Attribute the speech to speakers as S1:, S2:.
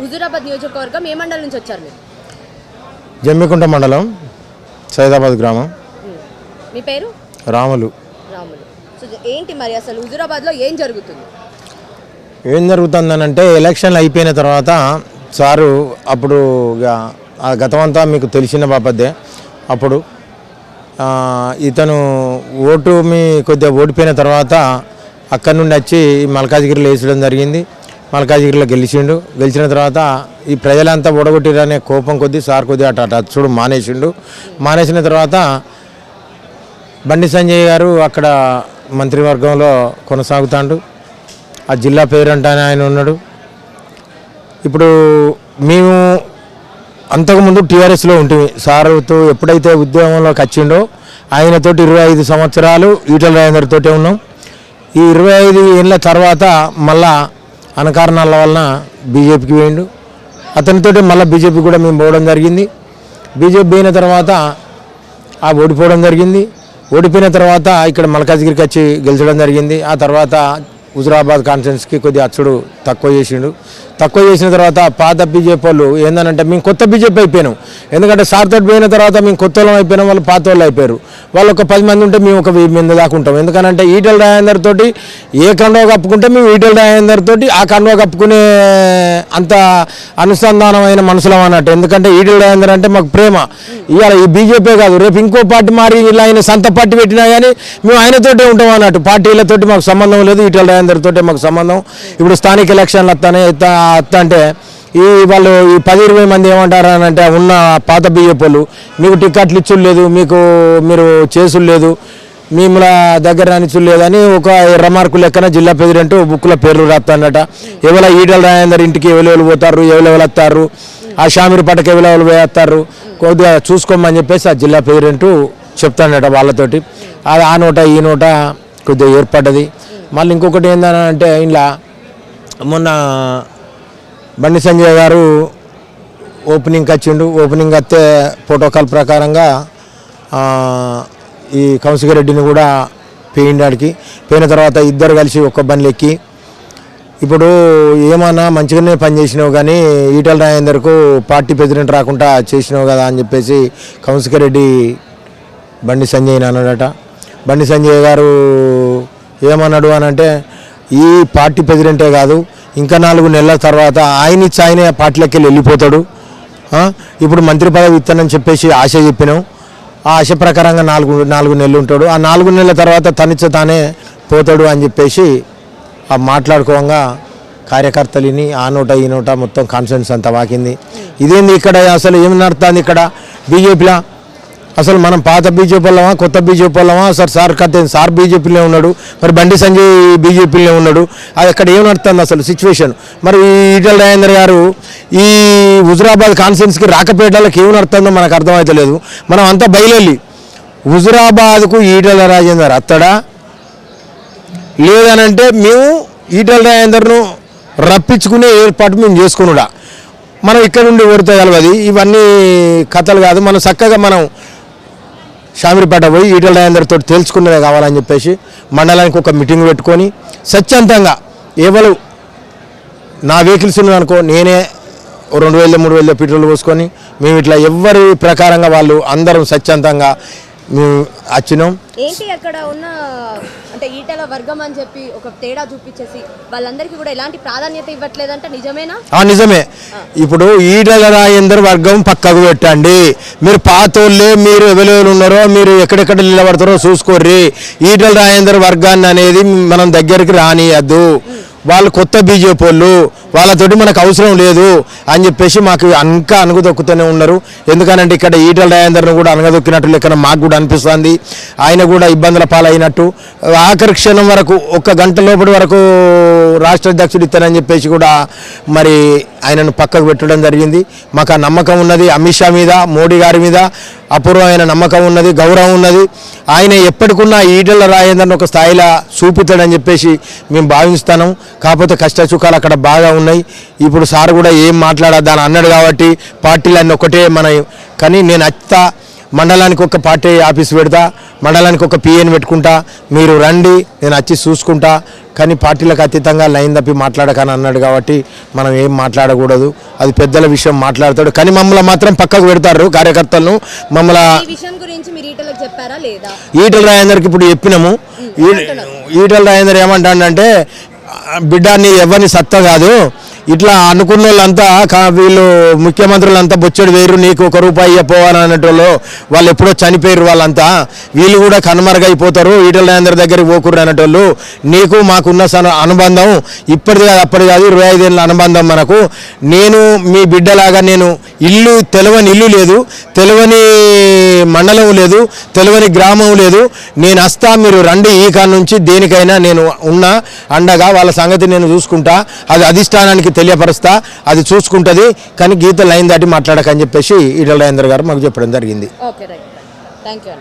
S1: హుజూరాబాద్ నియోజకవర్గం ఏ మండలం నుంచి వచ్చారు మీరు?
S2: జమ్మికుంట మండలం సైదాబాద్ గ్రామం.
S1: మీ పేరు?
S2: రాములు.
S1: రాములు. సో ఏంటి మరి అసలు హుజూరాబాద్లో ఏం జరుగుతుంది?
S2: ఏం జరుగుతుందనంటే ఎలక్షన్లు అయిపోయిన తర్వాత సారు అప్పుడు గతమంతా మీకు తెలిసిన బాపద్దే. అప్పుడు ఇతను ఓటు మీ కొద్దిగా ఓడిపోయిన తర్వాత అక్కడి నుండి వచ్చి మల్కాజ్గిరిలో వేసడం జరిగింది. మల్కాజిగిరిలో గెలిచిండు. గెలిచిన తర్వాత ఈ ప్రజలంతా ఓడగొట్టిరనే కోపం కొద్దీ సార్ కొద్దిగా అటు అటు చూడు మానేసిండు. మానేసిన తర్వాత బండి సంజయ్ గారు అక్కడ మంత్రివర్గంలో కొనసాగుతాడు. ఆ జిల్లా పేరంటానే ఆయన ఉన్నాడు. ఇప్పుడు మేము అంతకుముందు టీఆర్ఎస్లో ఉంటుంది సార్తో ఎప్పుడైతే ఉద్యోగంలోకి వచ్చిండో ఆయనతోటి ఇరవై ఐదు సంవత్సరాలు ఈటల రాజేందర్ తోటే ఉన్నాం. ఈ ఇరవై ఐదు ఏళ్ళ తర్వాత మళ్ళా అనకారణాల వలన బీజేపీకి వేయండు అతనితోటి మళ్ళీ బీజేపీ కూడా మేము పోవడం జరిగింది. బీజేపీ పోయిన తర్వాత ఆ ఓడిపోవడం జరిగింది. ఓడిపోయిన తర్వాత ఇక్కడ మల్కాజ్గిరికి వచ్చి గెలిచడం జరిగింది. ఆ తర్వాత హుజురాబాద్ కాన్ఫరెన్స్కి కొద్దిగా అచ్చుడు తక్కువ చేసిండు. తక్కువ చేసిన తర్వాత పాత బీజేపీ వాళ్ళు ఏందనంటే మేము కొత్త బీజేపీ అయిపోయినాం. ఎందుకంటే సార్ తోటి పోయిన తర్వాత మేము కొత్త వాళ్ళం అయిపోయినాం వాళ్ళు పాత వాళ్ళు అయిపోయారు. వాళ్ళు ఒక పది మంది ఉంటే మేము ఒక వెయ్యి మంది దాకా ఉంటాం. ఎందుకనంటే ఈటల రాజేందర్ తోటి ఏ కండవ కప్పుకుంటే మేము ఈటల రాజేందర్ తోటి ఆ కండవ కప్పుకునే అంత అనుసంధానమైన మనుషులం అన్నట్టు. ఎందుకంటే ఈటల రాజేందర్ అంటే మాకు ప్రేమ. ఇవాళ ఈ బీజేపీ కాదు. రేపు ఇంకో పార్టీ మారి ఇలా ఆయన సొంత పార్టీ పెట్టినా కానీ మేము ఆయనతోటే ఉంటాం అన్నట్టు. పార్టీలతోటి మాకు సంబంధం లేదు ఈటల రాజేందర్ తోటే మాకు సంబంధం. ఇప్పుడు స్థానిక ఎలక్షన్లు వస్తానే అంటే ఈ వాళ్ళు ఈ పది ఇరవై మంది ఏమంటారు అని అంటే ఉన్న పాత బీజేపీలు మీకు టికెట్లు ఇచ్చులు లేదు మీకు మీరు చేసులు లేదు మిమ్మల దగ్గర రానిచ్చులు లేదని ఒక ఎర్ర లెక్కన జిల్లా ప్రెసిడెంట్ బుక్ల పేర్లు రాస్తాడట ఎవల ఈటల రాజేందర్ ఇంటికి ఎవరెవరు పోతారు ఎవరెవరు వస్తారు ఆ షామీర్ పట్టకి ఎవరెవరు వేస్తారు కొద్దిగా చూసుకోమని చెప్పేసి ఆ జిల్లా ప్రెసిడెంట్ చెప్తాడట వాళ్ళతోటి. అది ఆ నోట ఈ నోట కొద్దిగా ఏర్పడ్డది. మళ్ళీ ఇంకొకటి ఏందని అంటే ఇలా మొన్న బండి సంజయ్ గారు ఓపెనింగ్కి వచ్చిండు ఓపెనింగ్ వస్తే ప్రోటోకాల్ ప్రకారంగా ఈ కౌన్సిల్ రెడ్డిని కూడా పోయిండాడికి పోయిన తర్వాత ఇద్దరు కలిసి ఒక్క బండ్లు ఎక్కి ఇప్పుడు ఏమన్నా మంచిగానే పనిచేసినావు కానీ ఈటల రాజేందర్కు పార్టీ ప్రెసిడెంట్ రాకుండా చేసినావు కదా అని చెప్పేసి కౌన్సిల్ రెడ్డి బండి సంజయ్ అన్నాడట. బండి సంజయ్ గారు ఏమన్నాడు అని అంటే ఈ పార్టీ ప్రెసిడెంటే కాదు ఇంకా నాలుగు నెలల తర్వాత ఆయన ఇచ్చి ఆయన పార్టీలోకి వెళ్ళి వెళ్ళిపోతాడు. ఇప్పుడు మంత్రి పదవి ఇస్తానని చెప్పేసి ఆశ చెప్పినాం. ఆ ఆశ ప్రకారంగా నాలుగు నాలుగు నెలలు ఉంటాడు. ఆ నాలుగు నెలల తర్వాత తనిచ్చ తానే పోతాడు అని చెప్పేసి ఆ మాట్లాడుకోగా కార్యకర్తలని ఆ నోట ఈ నోట మొత్తం కాన్ఫిడెన్స్ అంతా వాకింది. ఇదేంది ఇక్కడ అసలు ఏమి నడుతుంది ఇక్కడ? బీజేపీలో అసలు మనం పాత బీజేపీ వాళ్ళమా కొత్త బీజేపీ వాళ్ళమా? సార్ సార్ కథ సార్ బీజేపీలో ఉన్నాడు. మరి బండి సంజయ్ బీజేపీలో ఉన్నాడు. అది అక్కడ ఏం నడుస్తుంది అసలు సిచ్యువేషన్ మరి ఈటల రాజేందర్ గారు ఈ హుజురాబాద్ కాన్ఫరెన్స్కి రాకపోయేటాలకు ఏం నడుతుందో మనకు అర్థమవుతలేదు మనం అంతా బయలుదేరి హుజురాబాద్కు ఈటల రాజేందర్ అత్తడా? లేదనంటే మేము ఈటల రాజేందర్ను రప్పించుకునే ఏర్పాటు మేము చేసుకున్నాడా? మనం ఇక్కడ నుండి ఓడితే కలవది? ఇవన్నీ కథలు కాదు. మనం చక్కగా మనం షామిరిపేట పోయి ఈటల రాజేందర్తో తోటి తేల్చుకున్నదే కావాలని చెప్పేసి మండలానికి ఒక మీటింగ్ పెట్టుకొని స్వచ్ఛందంగా ఎవరు నా వెహికల్స్ అనుకో నేనే రెండు వేల మూడు వేల పెట్రోల్ పోసుకొని మేము ఇట్లా ఎవరి ప్రకారంగా వాళ్ళు అందరం స్వచ్ఛందంగా మేము వచ్చినాం
S1: ఏంటి అక్కడ ఉన్న అంటే ఈటల వర్గం అని చెప్పి ఒక తేడా చూపించేసి వాళ్ళందరికీ కూడా ఎలాంటి ప్రాధాన్యత ఇవ్వట్లేదంటే నిజమేనా?
S2: నిజమే. ఇప్పుడు ఈటల రాజేందర్ వర్గం పక్కకు పెట్టండి. మీరు పాతోళ్ళే మీరు ఎవరెవరు ఉన్నారో మీరు ఎక్కడెక్కడ నిలబడతారో చూసుకోర్రి. ఈటల రాజేందర్ వర్గాన్ని అనేది మనం దగ్గరికి రానియద్దు. వాళ్ళు కొత్త బీజేపీ వాళ్ళు వాళ్ళతోటి మనకు అవసరం లేదు అని చెప్పేసి మాకు ఇంకా అనుగదొక్కుతూనే ఉన్నారు. ఎందుకనంటే ఇక్కడ ఈటల రాజేందర్ను కూడా అనగదొక్కినట్టు లెక్కన మాకు కూడా అనిపిస్తుంది. ఆయన కూడా ఇబ్బందుల పాలైనట్టు. ఆఖరి క్షణం వరకు ఒక గంట లోపటి వరకు రాష్ట్ర అధ్యక్షుడు ఇస్తానని చెప్పేసి కూడా మరి ఆయనను పక్కకు పెట్టడం జరిగింది. మాకు ఆ నమ్మకం ఉన్నది అమిత్ షా మీద మోడీ గారి మీద. అపూర్వమైన నమ్మకం ఉన్నది గౌరవం ఉన్నది. ఆయన ఎప్పటికున్నా ఈటల రాజేందర్ని ఒక స్థాయిలో చూపుతాడని చెప్పేసి మేము భావిస్తాను కాకపోతే కష్టసుఖాలు అక్కడ బాగా ఉన్నాయి. ఇప్పుడు సార్ కూడా ఏం మాట్లాడద్దని అన్నాడు కాబట్టి పార్టీలన్నీ ఒకటే మన కానీ నేను అత్త మండలానికి ఒక పార్టీ ఆఫీస్ పెడతా మండలానికి ఒక పిఎన్ పెట్టుకుంటా మీరు రండి నేను వచ్చి చూసుకుంటా. కానీ పార్టీలకు అతీతంగా లైన్ తప్పి మాట్లాడకని అన్నాడు కాబట్టి మనం ఏం మాట్లాడకూడదు. అది పెద్దల విషయం మాట్లాడతాడు. కానీ మమ్మల్ని మాత్రం పక్కకు పెడతారు కార్యకర్తలను. మమ్మల్ని
S1: ఈ విషయం గురించి మీరు ఈటలకు చెప్పారా లేదా?
S2: ఈటల రాజేందర్కి ఇప్పుడు చెప్పినాము. ఈటల రాజేందర్ ఏమంటాడంటే "ఆ, బిడ్డ నీ ఎవరిని సత్తా కాదు. ఇట్లా అనుకున్న వాళ్ళంతా కా- వీళ్ళు ముఖ్యమంత్రులంతా బొచ్చడి వేరు నీకు ఒక రూపాయి ఇవ్వపోవాలని అనేటోళ్ళు వాళ్ళు ఎప్పుడో చనిపోయారు వాళ్ళంతా. వీళ్ళు కూడా కనుమరుగైపోతారు ఈటల రాజేందర్ దగ్గరికి పోకుర్రు అనేటోళ్ళు నీకు మాకున్న సన- అనుబంధం ఇప్పటిది కాదు అప్పటి కాదు ఇరవై ఐదేళ్ళ అనుబంధం మనకు. నేను మీ బిడ్డలాగా నేను ఇల్లు తెలవని ఇల్లు లేదు తెలవని మండలం లేదు తెలవని గ్రామం లేదు. నేను వస్తా మీరు రండి ఈ కాడ నుంచి దేనికైనా నేను ఉన్నా అండగా వాళ్ళ సంగతి నేను చూసుకుంటా. అది అధిష్టానానికి తెలియపరుస్తా అది చూసుకుంటుంది కానీ గీత లైన్ దాటి మాట్లాడకని చెప్పేసి ఈటల రాజేంద్ర గారు మాకు చెప్పడం జరిగింది.
S1: Okay right thank you